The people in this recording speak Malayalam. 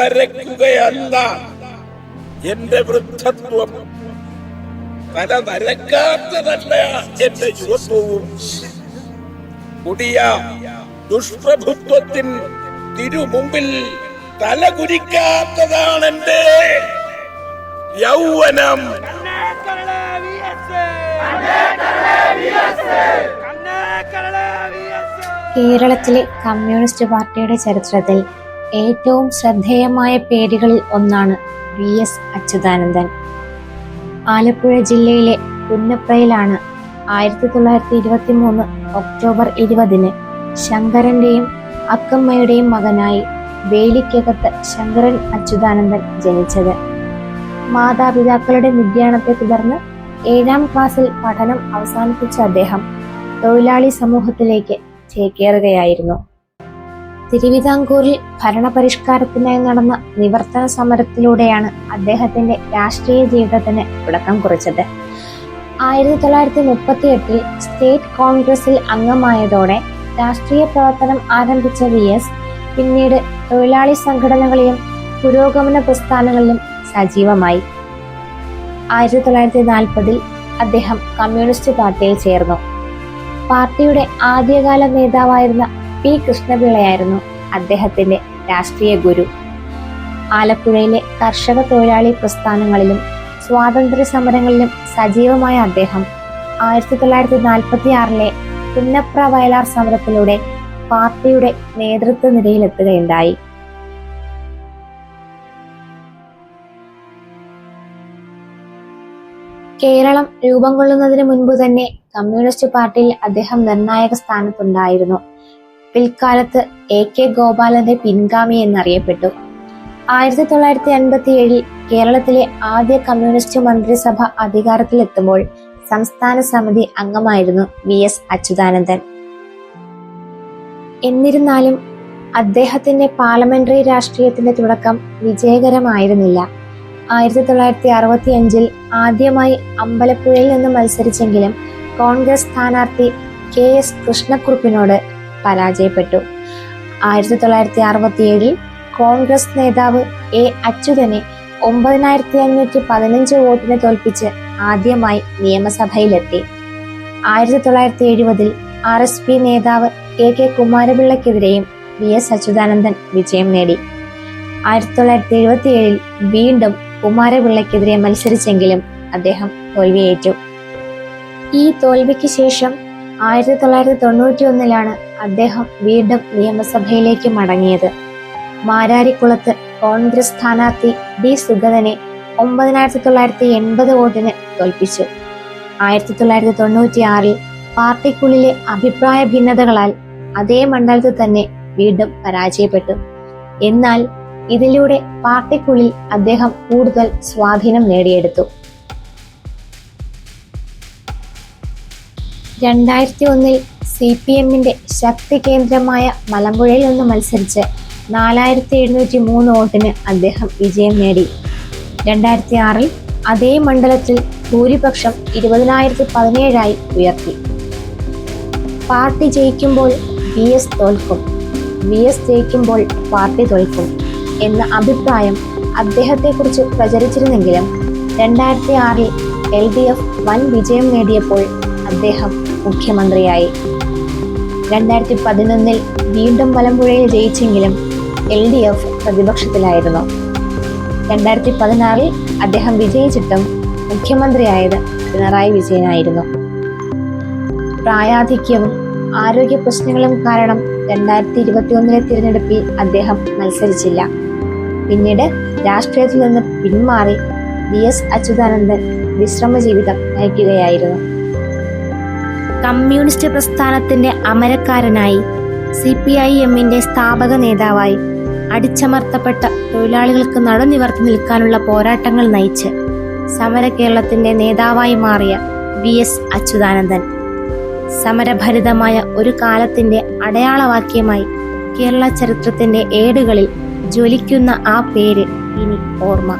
വരയ്ക്കുകയല്ല എന്റെ വൃദ്ധത്വം. തല നരക്കാത്തതല്ല എന്റെ യുവത്വവും. കുടിയ ദുഷ്പ്രഭുത്വത്തിൻ തിരുമുമ്പിൽ തല കുരിക്കാത്തതാണ് എന്റെ യൗവനം. കേരളത്തിലെ കമ്മ്യൂണിസ്റ്റ് പാർട്ടിയുടെ ചരിത്രത്തിൽ ഏറ്റവും ശ്രദ്ധേയമായ പേരുകളിൽ ഒന്നാണ് വി എസ് അച്യുതാനന്ദൻ. ആലപ്പുഴ ജില്ലയിലെ പുന്നപ്രയിലാണ് ആയിരത്തി തൊള്ളായിരത്തി ഇരുപത്തി മൂന്ന് ഒക്ടോബർ ഇരുപതിന് ശങ്കരന്റെയും അക്കമ്മയുടെയും മകനായി വേലിക്കകത്ത് ശങ്കരൻ അച്യുതാനന്ദൻ ജനിച്ചത്. മാതാപിതാക്കളുടെ നിര്യാണത്തെ തുടർന്ന് ഏഴാം ക്ലാസ്സിൽ പഠനം അവസാനിപ്പിച്ച അദ്ദേഹം തൊഴിലാളി സമൂഹത്തിലേക്ക് ചേക്കേറുകയായിരുന്നു. തിരുവിതാംകൂറിൽ ഭരണപരിഷ്കാരത്തിനായി നടന്ന നിവർത്തന സമരത്തിലൂടെയാണ് അദ്ദേഹത്തിന്റെ രാഷ്ട്രീയ ജീവിതത്തിന് തുടക്കം കുറിച്ചത്. ആയിരത്തി തൊള്ളായിരത്തി മുപ്പത്തി എട്ടിൽ സ്റ്റേറ്റ് കോൺഗ്രസിൽ അംഗമായതോടെ രാഷ്ട്രീയ പ്രവർത്തനം ആരംഭിച്ച വി എസ് പിന്നീട് തൊഴിലാളി സംഘടനകളിലും പുരോഗമന പ്രസ്ഥാനങ്ങളിലും സജീവമായി. ആയിരത്തി തൊള്ളായിരത്തി നാൽപ്പതിൽ അദ്ദേഹം കമ്മ്യൂണിസ്റ്റ് പാർട്ടിയിൽ ചേർന്നു. പാർട്ടിയുടെ ആദ്യകാല നേതാവായിരുന്ന പി. കൃഷ്ണപിള്ളയായിരുന്നു അദ്ദേഹത്തിന്റെ രാഷ്ട്രീയ ഗുരു. ആലപ്പുഴയിലെ കർഷക തൊഴിലാളി പ്രസ്ഥാനങ്ങളിലും സ്വാതന്ത്ര്യ സമരങ്ങളിലും സജീവമായ അദ്ദേഹം ആയിരത്തി തൊള്ളായിരത്തി നാൽപ്പത്തി ആറിലെ പുന്നപ്ര വയലാർ സമരത്തിലൂടെ പാർട്ടിയുടെ നേതൃത്വ നിരയിലെത്തുകയുണ്ടായി കേരളം രൂപം കൊള്ളുന്നതിന് മുൻപ് തന്നെ കമ്മ്യൂണിസ്റ്റ് പാർട്ടിയിൽ അദ്ദേഹം നിർണായക സ്ഥാനത്തുണ്ടായിരുന്നു. പിൽക്കാലത്ത് എ കെ ഗോപാലന്റെ പിൻഗാമി എന്നറിയപ്പെട്ടു. ആയിരത്തി തൊള്ളായിരത്തി അൻപത്തി ഏഴിൽ കേരളത്തിലെ ആദ്യ കമ്മ്യൂണിസ്റ്റ് മന്ത്രിസഭ അധികാരത്തിലെത്തുമ്പോൾ സംസ്ഥാന സമിതി അംഗമായിരുന്നു വി എസ് അച്യുതാനന്ദൻ. എന്നിരുന്നാലും അദ്ദേഹത്തിന്റെ പാർലമെന്ററി രാഷ്ട്രീയത്തിന്റെ തുടക്കം വിജയകരമായിരുന്നില്ല. ആയിരത്തി തൊള്ളായിരത്തി അറുപത്തി അഞ്ചിൽ ആദ്യമായി അമ്പലപ്പുഴയിൽ നിന്ന് മത്സരിച്ചെങ്കിലും കോൺഗ്രസ് സ്ഥാനാർത്ഥി കെ എസ് കൃഷ്ണക്കുറുപ്പിനോട് പരാജയപ്പെട്ടു. ആയിരത്തി തൊള്ളായിരത്തി അറുപത്തി ഏഴിൽ കോൺഗ്രസ് നേതാവ് എ അച്യുതനെ ഒമ്പതിനായിരത്തി അഞ്ഞൂറ്റി പതിനഞ്ച് വോട്ടിന് തോൽപ്പിച്ച് ആദ്യമായി നിയമസഭയിലെത്തി. ആയിരത്തി തൊള്ളായിരത്തി എഴുപതിൽ ആർ എസ് പി നേതാവ് കെ കെ കുമാരപിള്ളക്കെതിരെയും വി എസ് അച്യുതാനന്ദൻ വിജയം നേടി. ആയിരത്തി തൊള്ളായിരത്തി എഴുപത്തി ഏഴിൽ വീണ്ടും കുമാരപിള്ളക്കെതിരെ മത്സരിച്ചെങ്കിലും അദ്ദേഹം തോൽവിയേറ്റു. ഈ തോൽവിക്ക് ശേഷം ആയിരത്തി തൊള്ളായിരത്തി തൊണ്ണൂറ്റി ഒന്നിലാണ് അദ്ദേഹം വീണ്ടും നിയമസഭയിലേക്ക് മടങ്ങിയത്. മാരാരിക്കുളത്ത് കോൺഗ്രസ് സ്ഥാനാർത്ഥി ഡി സുഗതനെ ഒമ്പതിനായിരത്തി തൊള്ളായിരത്തി എൺപത് വോട്ടിന് തോൽപ്പിച്ചു. ആയിരത്തി തൊള്ളായിരത്തി തൊണ്ണൂറ്റി ആറിൽ പാർട്ടിക്കുള്ളിലെ അഭിപ്രായ ഭിന്നതകളാൽ അതേ മണ്ഡലത്തിൽ തന്നെ വീണ്ടും പരാജയപ്പെട്ടു. എന്നാൽ ഇതിലൂടെ പാർട്ടിക്കുള്ളിൽ അദ്ദേഹം കൂടുതൽ സ്വാധീനം നേടിയെടുത്തു. രണ്ടായിരത്തി ഒന്നിൽ സി പി എമ്മിന്റെ ശക്തി കേന്ദ്രമായ മലമ്പുഴയിൽ നിന്ന് മത്സരിച്ച് നാലായിരത്തി എഴുന്നൂറ്റി മൂന്ന് വോട്ടിന് അദ്ദേഹം വിജയം നേടി. രണ്ടായിരത്തി ആറിൽ അതേ മണ്ഡലത്തിൽ ഭൂരിപക്ഷം ഇരുപതിനായിരത്തി പതിനേഴായി ഉയർത്തി. പാർട്ടി ജയിക്കുമ്പോൾ വി എസ് തോൽക്കും വി എസ് ജയിക്കുമ്പോൾ പാർട്ടി തോൽക്കും എന്ന അഭിപ്രായം അദ്ദേഹത്തെക്കുറിച്ച് പ്രചരിച്ചിരുന്നെങ്കിലും രണ്ടായിരത്തി ആറിൽ എൽ ഡി എഫ് വൻ വിജയം നേടിയപ്പോൾ അദ്ദേഹം മുഖ്യമന്ത്രിയായി. രണ്ടായിരത്തി പതിനൊന്നിൽ വീണ്ടും മലമ്പുഴയിൽ ജയിച്ചെങ്കിലും എൽ ഡി എഫ് പ്രതിപക്ഷത്തിലായിരുന്നു. രണ്ടായിരത്തി പതിനാറിൽ അദ്ദേഹം വിജയിച്ചിട്ടും മുഖ്യമന്ത്രിയായത് പിണറായി വിജയനായിരുന്നു. പ്രായാധിക്യവും ആരോഗ്യ പ്രശ്നങ്ങളും കാരണം രണ്ടായിരത്തി ഇരുപത്തി ഒന്നിലെ തിരഞ്ഞെടുപ്പിൽ അദ്ദേഹം മത്സരിച്ചില്ല. പിന്നീട് രാഷ്ട്രീയത്തിൽ നിന്ന് പിന്മാറി വി എസ് അച്യുതാനന്ദൻ വിശ്രമ ജീവിതം നയിക്കുകയായിരുന്നു. കമ്മ്യൂണിസ്റ്റ് പ്രസ്ഥാനത്തിന്റെ അമരക്കാരനായി സി പി ഐ എമ്മിന്റെ സ്ഥാപക നേതാവായി അടിച്ചമർത്തപ്പെട്ട തൊഴിലാളികൾക്ക് നടുനിവർത്തി നിൽക്കാനുള്ള പോരാട്ടങ്ങൾ നയിച്ച് സമര കേരളത്തിന്റെ നേതാവായി മാറിയ വി എസ് അച്യുതാനന്ദൻ. സമരഭരിതമായ ഒരു കാലത്തിന്റെ അടയാളവാക്യമായി കേരള ചരിത്രത്തിന്റെ ഏടുകളിൽ ജ്വലിക്കുന്ന ആ പേര് ഇനി ഓർമ്മ.